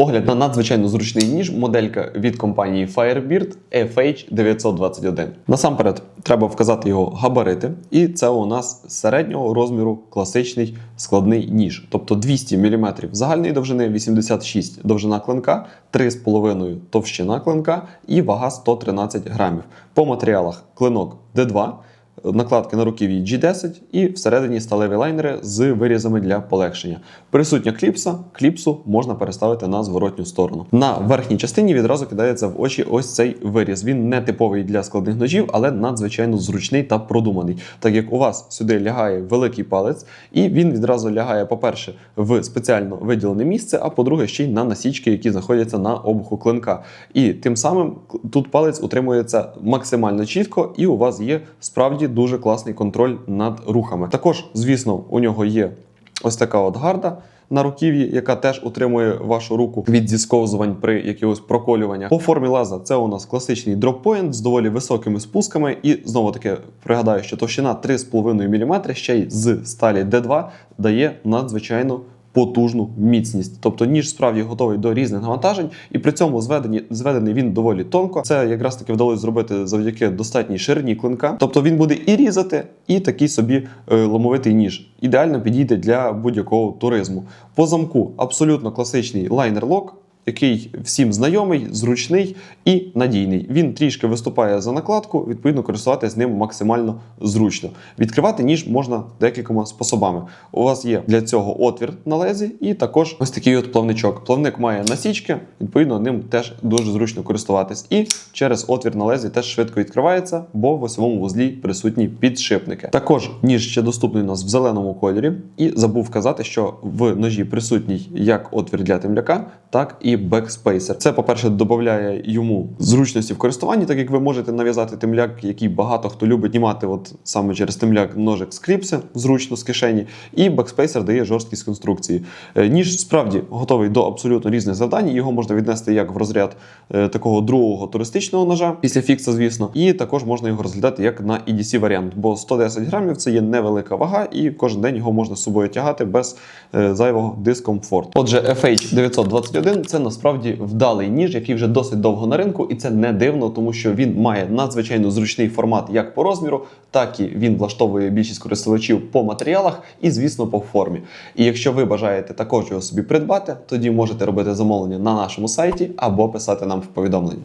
Огляд на надзвичайно зручний ніж, моделька від компанії Firebeard FH921. Насамперед, треба вказати його габарити, і це у нас середнього розміру класичний складний ніж, тобто 200 мм загальної довжини, 86 довжина клинка, 3,5 товщина клинка і вага 113 грамів. По матеріалах клинок D2. Накладки на руків'ї G10 і всередині сталеві лайнери з вирізами для полегшення. Присутня кліпса, кліпсу можна переставити на зворотню сторону. На верхній частині відразу кидається в очі ось цей виріз. Він не типовий для складних ножів, але надзвичайно зручний та продуманий. Так як у вас сюди лягає великий палець, і він відразу лягає, по-перше, в спеціально виділене місце, а по-друге, ще й на насічки, які знаходяться на обуху клинка. І тим самим тут палець утримується максимально чітко, і у вас є справді дуже класний контроль над рухами. Також, звісно, у нього є ось така от гарда. На руків'ї, яка теж утримує вашу руку від зісковзувань при якихось проколюваннях. По формі лаза це у нас класичний дроппоінт з доволі високими спусками. І знову таки пригадаю, що товщина 3,5 мм ще й з сталі D2 дає надзвичайно потужну міцність. Тобто ніж справді готовий до різних навантажень, і при цьому зведені, зведений він доволі тонко. Це якраз таки вдалося зробити завдяки достатній ширині клинка. Тобто він буде і різати, і такий собі е, ломовитий ніж. Ідеально підійде для будь-якого туризму. По замку абсолютно класичний лайнер-лок. Який всім знайомий, зручний і надійний. Він трішки виступає за накладку, відповідно, користуватися ним максимально зручно. Відкривати ніж можна декількома способами. У вас є для цього отвір на лезі, і також ось такий от плавничок. Плавник має насічки, відповідно, ним теж дуже зручно користуватись. І через отвір на лезі теж швидко відкривається, бо в осьовому вузлі присутні підшипники. Також ніж ще доступний у нас в зеленому кольорі, і забув вказати, що в ножі присутній як отвір для темляка, так і бекспейсер. Це, по-перше, додає йому зручності в користуванні, так як ви можете нав'язати темляк, який багато хто любить знімати, от саме через темляк ножик з кліпси, зручно з кишені, і бекспейсер дає жорсткість конструкції. Е, Ніж справді готовий до абсолютно різних завдань. Його можна віднести як в розряд е, такого другого туристичного ножа після фікса, звісно, і також можна його розглядати як на EDC варіант, бо 110 грамів це є невелика вага, і кожен день його можна з собою тягати без е, зайвого дискомфорту. Отже, FH 921 це насправді вдалий ніж, який вже досить довго на ринку, і це не дивно, тому що він має надзвичайно зручний формат як по розміру, так і він влаштовує більшість користувачів по матеріалах і, звісно, по формі. І якщо ви бажаєте також його собі придбати, тоді можете робити замовлення на нашому сайті або писати нам в повідомленні.